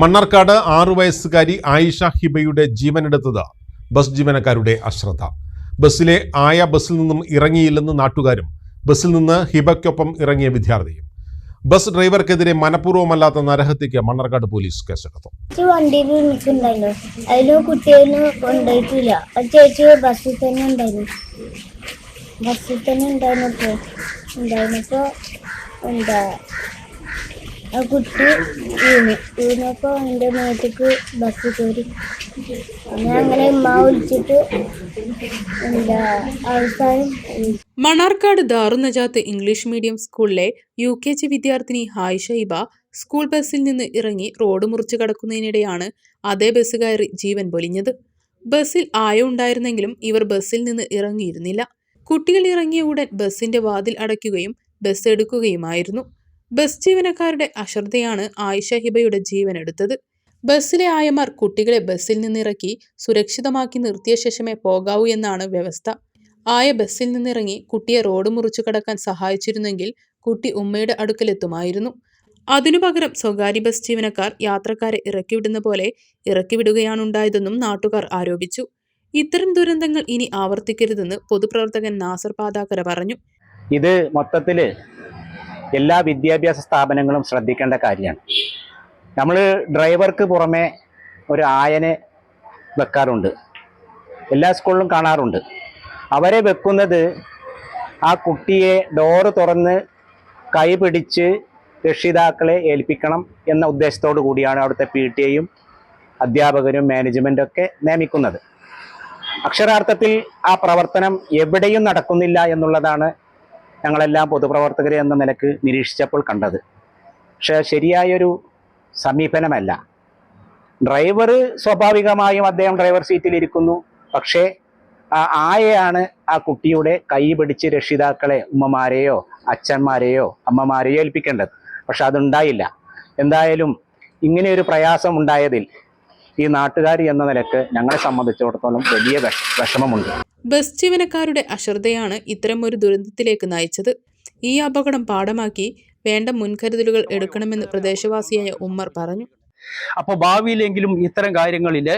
മണ്ണാർക്കാട് ആറു വയസ്സുകാരി ആയിഷ ഹിബയുടെ ജീവനെടുത്തത് ബസ് ജീവനക്കാരുടെ അശ്രദ്ധ. ബസ്സിലെ ആയ ബസ്സിൽ നിന്നും ഇറങ്ങിയില്ലെന്ന് നാട്ടുകാരും ബസ്സിൽ നിന്ന് ഹിബയ്ക്കൊപ്പം ഇറങ്ങിയ വിദ്യാർത്ഥിയും. ബസ് ഡ്രൈവർക്കെതിരെ മനഃപൂർവമല്ലാത്ത നരഹത്യക്ക് മണ്ണാർക്കാട് പോലീസ് കേസെടുത്തു. വണ്ടിയിൽ ബസ്സിൽ തന്നെ ഉണ്ടായിരുന്നു. ബസ്സിൽ തന്നെ എന്താ ആ കുട്ടി വീണു വീണപ്പോ എന്റെ മേത്തേക്ക് ബസ് കയറി ഞാൻ അങ്ങനെ ഉമ്മ വിളിച്ചിട്ട് എന്താ അവസാനം മണാർക്കാട് ദാറുനജാത്ത് ഇംഗ്ലീഷ് മീഡിയം സ്കൂളിലെ യു കെ ജി വിദ്യാർത്ഥിനി ഹായ് ഷൈബ സ്കൂൾ ബസ്സിൽ നിന്ന് ഇറങ്ങി റോഡ് മുറിച്ച് കടക്കുന്നതിനിടെയാണ് അതേ ബസ് കയറി ജീവൻ പൊലിഞ്ഞത്. ബസ്സിൽ ആയ ഉണ്ടായിരുന്നെങ്കിലും ഇവർ ബസ്സിൽ നിന്ന് ഇറങ്ങിയിരുന്നില്ല. കുട്ടികൾ ഇറങ്ങിയ ഉടൻ ബസ്സിന്റെ വാതിൽ അടയ്ക്കുകയും ബസ് എടുക്കുകയുമായിരുന്നു. ബസ് ജീവനക്കാരുടെ അശ്രദ്ധയാണ് ആയിഷ ഹിബയുടെ ജീവൻ എടുത്തത്. ബസ്സിലെ ആയമാർ കുട്ടികളെ ബസ്സിൽ നിന്നിറക്കി സുരക്ഷിതമാക്കി നിർത്തിയ ശേഷമേ പോകാവൂ എന്നാണ് വ്യവസ്ഥ. ആയ ബസ്സിൽ നിന്നിറങ്ങി കുട്ടിയെ റോഡ് മുറിച്ചു കടക്കാൻ സഹായിച്ചിരുന്നെങ്കിൽ കുട്ടി ഉമ്മയുടെ അടുക്കലെത്തുമായിരുന്നു. അതിനു പകരം സ്വകാര്യ ബസ് ജീവനക്കാർ യാത്രക്കാരെ ഇറക്കിവിടുന്ന പോലെ ഇറക്കിവിടുകയാണുണ്ടായതെന്നും നാട്ടുകാർ ആരോപിച്ചു. ഇത്തരം ദുരന്തങ്ങൾ ഇനി ആവർത്തിക്കരുതെന്ന് പൊതുപ്രവർത്തകൻ നാസർ പാതാക്കര പറഞ്ഞു. ഇത് മൊത്തത്തിൽ എല്ലാ വിദ്യാഭ്യാസ സ്ഥാപനങ്ങളും ശ്രദ്ധിക്കേണ്ട കാര്യമാണ്. നമ്മൾ ഡ്രൈവർക്ക് പുറമെ ഒരു ആയനെ വെക്കാറുണ്ട്. എല്ലാ സ്കൂളിലും കാണാറുണ്ട്. അവരെ വെക്കുന്നത് ആ കുട്ടിയെ ഡോറ് തുറന്ന് കൈപിടിച്ച് രക്ഷിതാക്കളെ ഏൽപ്പിക്കണം എന്ന ഉദ്ദേശത്തോടു കൂടിയാണ് അവിടുത്തെ പി ടി എയും അധ്യാപകരും മാനേജ്മെന്റും ഒക്കെ നിയമിക്കുന്നത്. അക്ഷരാർത്ഥത്തിൽ ആ പ്രവർത്തനം എവിടെയും നടക്കുന്നില്ല എന്നുള്ളതാണ് ഞങ്ങളെല്ലാം പൊതുപ്രവർത്തകരെ എന്ന നിലയ്ക്ക് നിരീക്ഷിച്ചപ്പോൾ കണ്ടത്. പക്ഷേ ശരിയായൊരു സമീപനമല്ല. ഡ്രൈവർ സ്വാഭാവികമായും അദ്ദേഹം ഡ്രൈവർ സീറ്റിൽ ഇരിക്കുന്നു പക്ഷേ ആയയാണ് ആ കുട്ടിയുടെ കൈ പിടിച്ച് രക്ഷിതാക്കളെ ഉമ്മമാരെയോ അച്ഛന്മാരെയോ അമ്മമാരെയോ ഏൽപ്പിക്കേണ്ടത്. പക്ഷെ അതുണ്ടായില്ല. എന്തായാലും ഇങ്ങനെ ഒരു പ്രയാസം ഉണ്ടായതിൽ ഈ നാട്ടുകാർ എന്ന നിലയ്ക്ക് ഞങ്ങളെ സംബന്ധിച്ചിടത്തോളം വലിയ വിഷ വിഷമമുണ്ട്. ബസ് ജീവനക്കാരുടെ അശ്രദ്ധയാണ് ഇത്തരം ഒരു ദുരന്തത്തിലേക്ക് നയിച്ചത്. ഈ അപകടം പാഠമാക്കി വേണ്ട മുൻകരുതലുകൾ എടുക്കണമെന്ന് പ്രദേശവാസിയായ ഉമ്മർ പറഞ്ഞു. അപ്പോൾ ഭാവിയിലെങ്കിലും ഇത്തരം കാര്യങ്ങളിൽ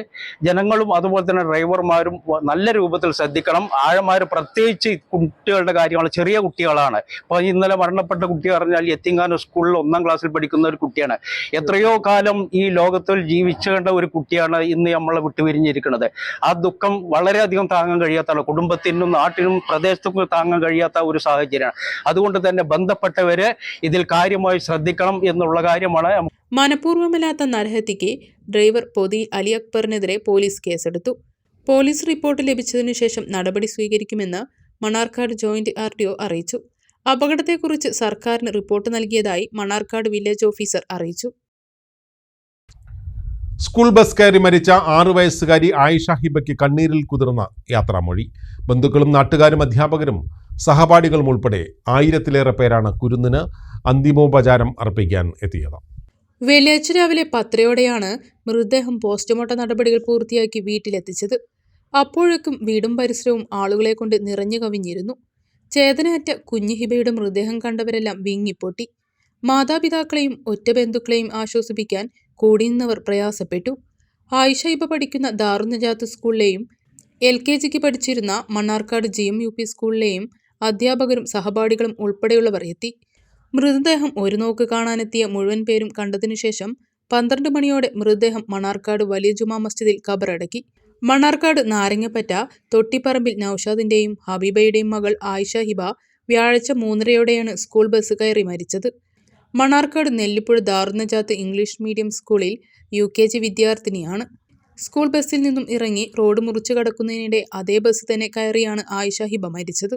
ജനങ്ങളും അതുപോലെ തന്നെ ഡ്രൈവർമാരും നല്ല രൂപത്തിൽ ശ്രദ്ധിക്കണം. ആഴമാർ പ്രത്യേകിച്ച് കുട്ടികളുടെ കാര്യങ്ങൾ ചെറിയ കുട്ടികളാണ്. ഇപ്പോൾ ഇന്നലെ മരണപ്പെട്ട കുട്ടി പറഞ്ഞാൽ എത്തിങ്ങാനം സ്കൂളിൽ ഒന്നാം ക്ലാസ്സിൽ പഠിക്കുന്ന ഒരു കുട്ടിയാണ്. എത്രയോ കാലം ഈ ലോകത്തിൽ ജീവിച്ചേണ്ട ഒരു കുട്ടിയാണ് ഇന്ന് നമ്മളെ വിട്ടുപിരിഞ്ഞിരിക്കുന്നത്. ആ ദുഃഖം വളരെയധികം താങ്ങാൻ കഴിയാത്തതാണ് കുടുംബത്തിനും നാട്ടിനും പ്രദേശത്തും താങ്ങാൻ കഴിയാത്ത ഒരു സാഹചര്യമാണ്. അതുകൊണ്ട് തന്നെ ബന്ധപ്പെട്ടവര് ഇതിൽ കാര്യമായി ശ്രദ്ധിക്കണം എന്നുള്ള കാര്യമാണ് മനഃപൂർവമല്ലാത്ത നരഹത്യയ്ക്ക് ഡ്രൈവർ പൊതി അലി അക്ബറിനെതിരെ പോലീസ് കേസെടുത്തു. പോലീസ് റിപ്പോർട്ട് ലഭിച്ചതിനു ശേഷം നടപടി സ്വീകരിക്കുമെന്ന് മണാർക്കാട് ജോയിന്റ് ആർ ഡി അറിയിച്ചു. അപകടത്തെക്കുറിച്ച് സർക്കാരിന് റിപ്പോർട്ട് നൽകിയതായി മണാർക്കാട് വില്ലേജ് ഓഫീസർ അറിയിച്ചു. സ്കൂൾ ബസ് കയറി മരിച്ച ആറു വയസ്സുകാരി ആയിഷ ഹിബയ്ക്ക് കണ്ണീരിൽ കുതിർന്ന യാത്രാമൊഴി. ബന്ധുക്കളും നാട്ടുകാരും അധ്യാപകരും സഹപാഠികളും ഉൾപ്പെടെ ആയിരത്തിലേറെ പേരാണ് കുരുന്നിന് അന്തിമോപചാരം അർപ്പിക്കാൻ എത്തിയത്. വെള്ളിയാഴ്ച രാവിലെ പത്തരയോടെയാണ് മൃതദേഹം പോസ്റ്റ്മോർട്ടം നടപടികൾ പൂർത്തിയാക്കി വീട്ടിലെത്തിച്ചത്. അപ്പോഴേക്കും വീടും പരിസരവും ആളുകളെ കൊണ്ട് നിറഞ്ഞു കവിഞ്ഞിരുന്നു. ചേതനയറ്റ കുഞ്ഞുഹിബയുടെ മൃതദേഹം കണ്ടവരെല്ലാം വിങ്ങിപ്പൊട്ടി. മാതാപിതാക്കളെയും ഒറ്റ ബന്ധുക്കളെയും ആശ്വസിപ്പിക്കാൻ കൂടിയുന്നവർ പ്രയാസപ്പെട്ടു. ആയിഷ ഇബ പഠിക്കുന്ന ദാറുനജാത്ത് സ്കൂളിലെയും എൽ കെ ജിക്ക് പഠിച്ചിരുന്ന Mannarkkad G M U P സ്കൂളിലെയും അധ്യാപകരും സഹപാഠികളും ഉൾപ്പെടെയുള്ളവർ എത്തി. മൃതദേഹം ഒരു നോക്ക് കാണാനെത്തിയ മുഴുവൻ പേരും കണ്ടതിനു ശേഷം പന്ത്രണ്ട് മണിയോടെ മൃതദേഹം മണാർക്കാട് വലിയ ജുമാ മസ്ജിദിൽ കബറടക്കി മണാർക്കാട് നാരങ്ങപ്പറ്റ തൊട്ടിപ്പറമ്പിൽ നൌഷാദിന്റെയും ഹബീബയുടെയും മകൾ ആയിഷ ഹിബ വ്യാഴാഴ്ച മൂന്നരയോടെയാണ് സ്കൂൾ ബസ് കയറി മരിച്ചത്. മണാർക്കാട് നെല്ലിപ്പുഴ ദാറുന്നജാത്ത് ഇംഗ്ലീഷ് മീഡിയം സ്കൂളിൽ യു കെ ജി വിദ്യാർത്ഥിനിയാണ്. സ്കൂൾ ബസ്സിൽ നിന്നും ഇറങ്ങി റോഡ് മുറിച്ചു കടക്കുന്നതിനിടെ അതേ ബസ് തന്നെ കയറിയാണ് ആയിഷ ഹിബ മരിച്ചത്.